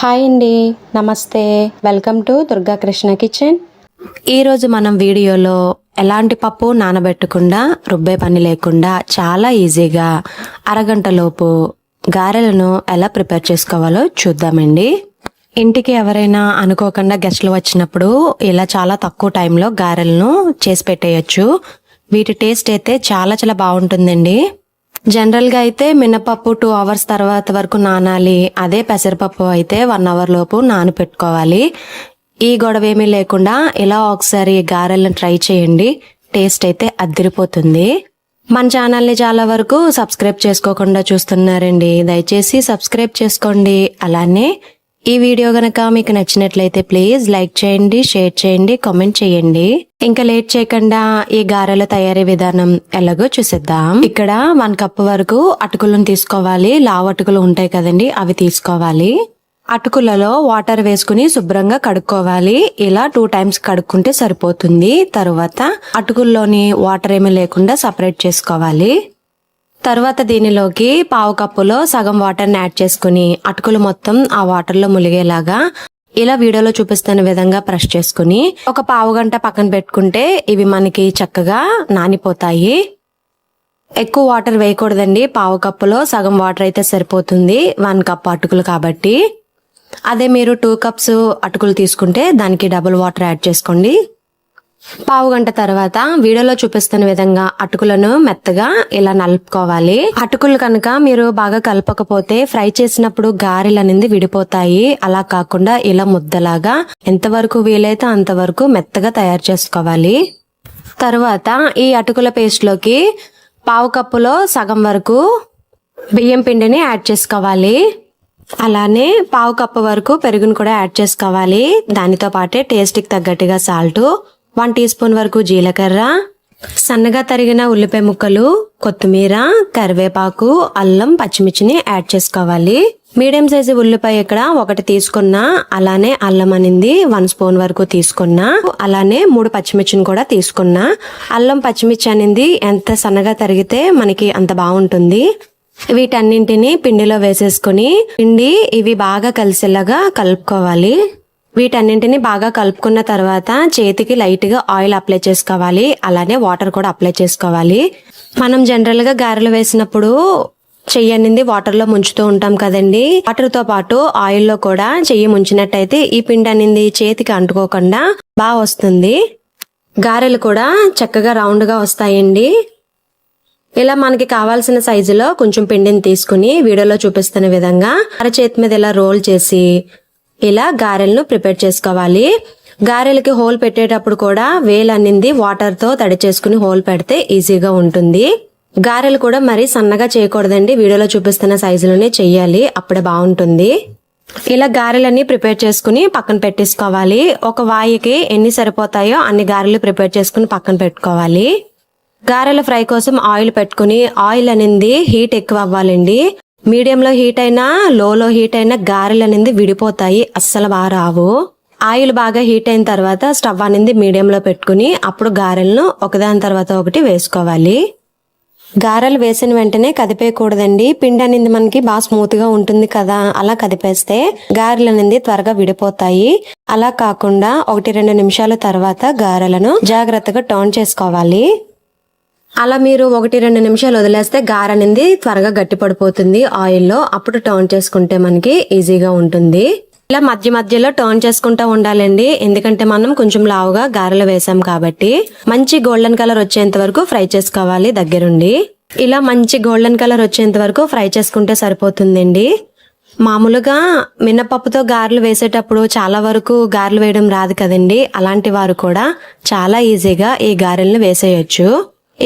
Hi అండి నమస్తే. Welcome to Durga Krishna kitchen. ఈరోజు మనం వీడియోలో ఎలాంటి పప్పు నానబెట్టకుండా రుబ్బే పని లేకుండా చాలా ఈజీగా అరగంటలోపు గారెలను ఎలా ప్రిపేర్ చేసుకోవాలో చూద్దామండి. ఇంటికి ఎవరైనా అనుకోకుండా గెస్ట్లు వచ్చినప్పుడు ఇలా చాలా తక్కువ టైంలో గారెలను చేసి పెట్టేయచ్చు. వీటి టేస్ట్ అయితే చాలా చాలా బాగుంటుందండి. జనరల్గా అయితే మినపప్పు టూ అవర్స్ తర్వాత వరకు నానాలి. అదే పెసరపప్పు అయితే వన్ అవర్ లోపు నానపెట్టుకోవాలి. ఈ గొడవ ఏమీ లేకుండా ఇలా ఒకసారి గారెలను ట్రై చేయండి. టేస్ట్ అయితే అద్దరిపోతుంది. మన ఛానల్ని చాలా వరకు సబ్స్క్రైబ్ చేసుకోకుండా చూస్తున్నారండి. దయచేసి సబ్స్క్రైబ్ చేసుకోండి. అలానే ఈ వీడియో గనక మీకు నచ్చినట్లయితే ప్లీజ్ లైక్ చేయండి షేర్ చేయండి కామెంట్ చేయండి. ఇంకా లేట్ చేయకుండా ఈ గారెల తయారీ విధానం ఎలాగో చూసేద్దాం. ఇక్కడ వన్ కప్ వరకు అటుకులను తీసుకోవాలి. లావు అటుకులు ఉంటాయి కదండి అవి తీసుకోవాలి. అటుకులలో వాటర్ వేసుకుని శుభ్రంగా కడుక్కోవాలి. ఇలా టూ టైమ్స్ కడుక్కుంటే సరిపోతుంది. తరువాత అటుకుల్లోని వాటర్ ఏమీ లేకుండా సపరేట్ చేసుకోవాలి. తర్వాత దీనిలోకి పావు కప్పులో సగం వాటర్ని యాడ్ చేసుకుని అటుకులు మొత్తం ఆ వాటర్లో ములిగేలాగా ఇలా వీడియోలో చూపిస్తున్న విధంగా ప్రెస్ చేసుకుని ఒక పావు గంట పక్కన పెట్టుకుంటే ఇవి మనకి చక్కగా నానిపోతాయి. ఎక్కువ వాటర్ వేయకూడదండి. పావు కప్పులో సగం వాటర్ అయితే సరిపోతుంది. వన్ కప్ అటుకులు కాబట్టి. అదే మీరు టూ కప్స్ అటుకులు తీసుకుంటే దానికి డబుల్ వాటర్ యాడ్ చేసుకోండి. పావు గంట తర్వాత వీడియోలో చూపిస్తున్న విధంగా అటుకులను మెత్తగా ఇలా నలుపుకోవాలి. అటుకులు కనుక మీరు బాగా కలపకపోతే ఫ్రై చేసినప్పుడు గారెలు అనేది విడిపోతాయి. అలా కాకుండా ఇలా ముద్దలాగా ఎంతవరకు వీలైతే అంతవరకు మెత్తగా తయారు చేసుకోవాలి. తర్వాత ఈ అటుకుల పేస్ట్లోకి పావు కప్పులో సగం వరకు బియ్యం పిండిని యాడ్ చేసుకోవాలి. అలానే పావు కప్పు వరకు పెరుగును కూడా యాడ్ చేసుకోవాలి. దానితో పాటే టేస్ట్కి తగ్గట్టుగా సాల్టు వన్ టీ స్పూన్ వరకు జీలకర్ర సన్నగా తరిగిన ఉల్లిపాయ ముక్కలు కొత్తిమీర కరివేపాకు అల్లం పచ్చిమిర్చిని యాడ్ చేసుకోవాలి. మీడియం సైజు ఉల్లిపాయ ఇక్కడ ఒకటి తీసుకున్నా అలానే అల్లం అనింది వన్ స్పూన్ వరకు తీసుకున్నా అలానే మూడు పచ్చిమిర్చిని కూడా తీసుకున్నా. అల్లం పచ్చిమిర్చి అనింది ఎంత సన్నగా తరిగితే మనకి అంత బాగుంటుంది. వీటన్నింటిని పిండిలో వేసేసుకుని పిండి ఇవి బాగా కలిసేలాగా కలుపుకోవాలి. వీటన్నింటిని బాగా కలుపుకున్న తర్వాత చేతికి లైట్గా ఆయిల్ అప్లై చేసుకోవాలి. అలానే వాటర్ కూడా అప్లై చేసుకోవాలి. మనం జనరల్గా గారెలు వేసినప్పుడు చెయ్యి అనేది వాటర్లో ముంచుతూ ఉంటాం కదండి. వాటర్తో పాటు ఆయిల్లో కూడా చెయ్యి ముంచినట్టయితే ఈ పిండి అనేది చేతికి అంటుకోకుండా బాగా వస్తుంది. గారెలు కూడా చక్కగా రౌండ్గా వస్తాయండి. ఇలా మనకి కావాల్సిన సైజులో కొంచెం పిండిని తీసుకుని వీడియోలో చూపిస్తున్న విధంగా అరచేతి మీద ఇలా రోల్ చేసి ఇలా గారెలను ప్రిపేర్ చేసుకోవాలి. గారెలకి హోల్ పెట్టేటప్పుడు కూడా వేలు అన్నింది తడి చేసుకుని హోల్ పెడితే ఈజీగా ఉంటుంది. గారెలు కూడా మరి సన్నగా చేయకూడదండి. వీడియోలో చూపిస్తున్న సైజులోనే చెయ్యాలి. అప్పుడే బాగుంటుంది. ఇలా గారెలన్నీ ప్రిపేర్ చేసుకుని పక్కన పెట్టేసుకోవాలి. ఒక వాయికి ఎన్ని సరిపోతాయో అన్ని గారెలు ప్రిపేర్ చేసుకుని పక్కన పెట్టుకోవాలి. గారెల ఫ్రై కోసం ఆయిల్ పెట్టుకుని ఆయిల్ అనేది హీట్ ఎక్కువ అవ్వాలండి. మీడియంలో హీట్ అయినా లోలో హీట్ అయినా గారెలు అనేది విడిపోతాయి. అస్సలు బాగా రావు. ఆయిల్ బాగా హీట్ అయిన తర్వాత స్టవ్ అనేది మీడియంలో పెట్టుకుని అప్పుడు గారెలను ఒకదాని తర్వాత ఒకటి వేసుకోవాలి. గారెలు వేసిన వెంటనే కదిపేయకూడదండి. పిండి అనేది మనకి బాగా స్మూత్గా ఉంటుంది కదా అలా కదిపేస్తే గారెలు అనేది త్వరగా విడిపోతాయి. అలా కాకుండా ఒకటి రెండు నిమిషాల తర్వాత గారెలను జాగ్రత్తగా టర్న్ చేసుకోవాలి. అలా మీరు ఒకటి రెండు నిమిషాలు వదిలేస్తే గార అనేది త్వరగా గట్టి పడిపోతుంది ఆయిల్లో అప్పుడు టర్న్ చేసుకుంటే మనకి ఈజీగా ఉంటుంది. ఇలా మధ్య మధ్యలో టర్న్ చేసుకుంటూ ఉండాలండి. ఎందుకంటే మనం కొంచెం లావుగా గారెలు వేసాం కాబట్టి మంచి గోల్డెన్ కలర్ వచ్చేంత వరకు ఫ్రై చేసుకోవాలి దగ్గరుండి. ఇలా మంచి గోల్డెన్ కలర్ వచ్చేంత వరకు ఫ్రై చేసుకుంటే సరిపోతుందండి. మామూలుగా మినపప్పుతో గారెలు వేసేటప్పుడు చాలా వరకు గారెలు వేయడం రాదు కదండి. అలాంటి వారు కూడా చాలా ఈజీగా ఈ గారెలను వేసేయచ్చు.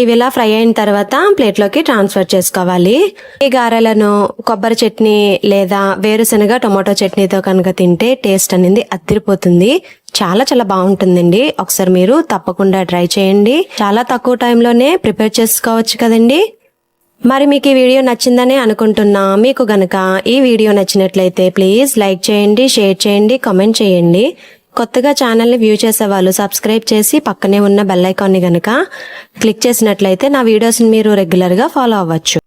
ఇవి ఇలా ఫ్రై అయిన తర్వాత ప్లేట్లోకి ట్రాన్స్ఫర్ చేసుకోవాలి. ఈ గారెలను కొబ్బరి చట్నీ లేదా వేరుశనగ టొమాటో చట్నీతో కనుక తింటే టేస్ట్ అనేది అదిరిపోతుంది. చాలా చాలా బాగుంటుందండి. ఒకసారి మీరు తప్పకుండా ట్రై చేయండి. చాలా తక్కువ టైంలోనే ప్రిపేర్ చేసుకోవచ్చు కదండి. మరి మీకు ఈ వీడియో నచ్చిందని అనుకుంటున్నా. మీకు గనక ఈ వీడియో నచ్చినట్లయితే ప్లీజ్ లైక్ చేయండి షేర్ చేయండి కామెంట్ చేయండి. కొత్తగా ఛానల్ని వ్యూ చేసే వాళ్ళు సబ్స్క్రైబ్ చేసి పక్కనే ఉన్న బెల్ ఐకాన్ని గనక క్లిక్ చేసినట్లయితే నా వీడియోస్ని మీరు రెగ్యులర్గా ఫాలో అవ్వచ్చు.